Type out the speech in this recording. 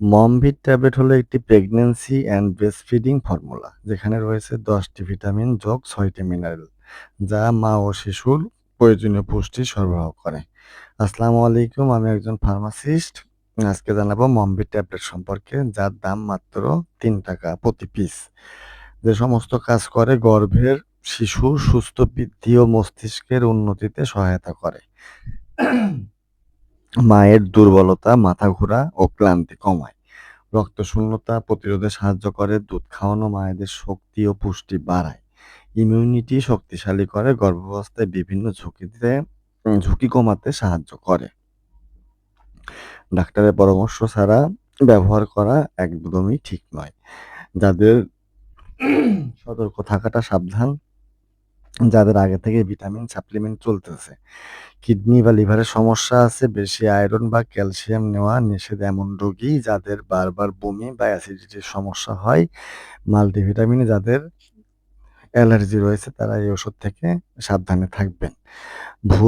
মমভিট tablet হলো একটি pregnancy and breastfeeding formula যেখানে রয়েছে দশটি ভিটামিন যোগ ছয়টি মিনারেল যা মা ও শিশুর প্রয়োজনীয় পুষ্টি সরবরাহ করে। আসসালামু আলাইকুম, আমি একজন ফার্মাসিস্ট আজকে জানাব মমভিট ট্যাবলেট সম্পর্কে, যার দাম মাত্র তিন টাকা প্রতি পিস যে সমস্ত কাজ করে, গর্ভের শিশুর সুস্থ বৃদ্ধি ও মস্তিষ্কের উন্নতিতে সহায়তা করে। মায়ের দুর্বলতা, মাথা ঘোরা ও ক্লান্তি কমায়। রক্ত শূন্যতা প্রতিরোধে সাহায্য করে, দুধ খাওয়ানো মায়েদের শক্তি ও পুষ্টি বাড়ায়। ইমিউনিটি শক্তিশালী করে, গর্ভাবস্থায় বিভিন্ন ঝুঁকিতে, ঝুঁকি কমাতে সাহায্য করে। ডাক্তারের পরামর্শ ছাড়া ব্যবহার করা একদমই ঠিক নয়। যাদের সতর্ক থাকাটা সাবধান যাদের আগে থেকে ভিটামিন সাপ্লিমেন্ট চলতেছে। কিডনি বা লিভারের সমস্যা আছে, বেশি আয়রন বা ক্যালসিয়াম নেওয়া নিষেধ এমন রোগী যাদের বারবার বমি বা অ্যাসিডিটির সমস্যা হয়, মাল্টিভিটামিনে যাদের অ্যালার্জি রয়েছে তারা এই ওষুধ থেকে সাবধানে থাকবেন। ভুল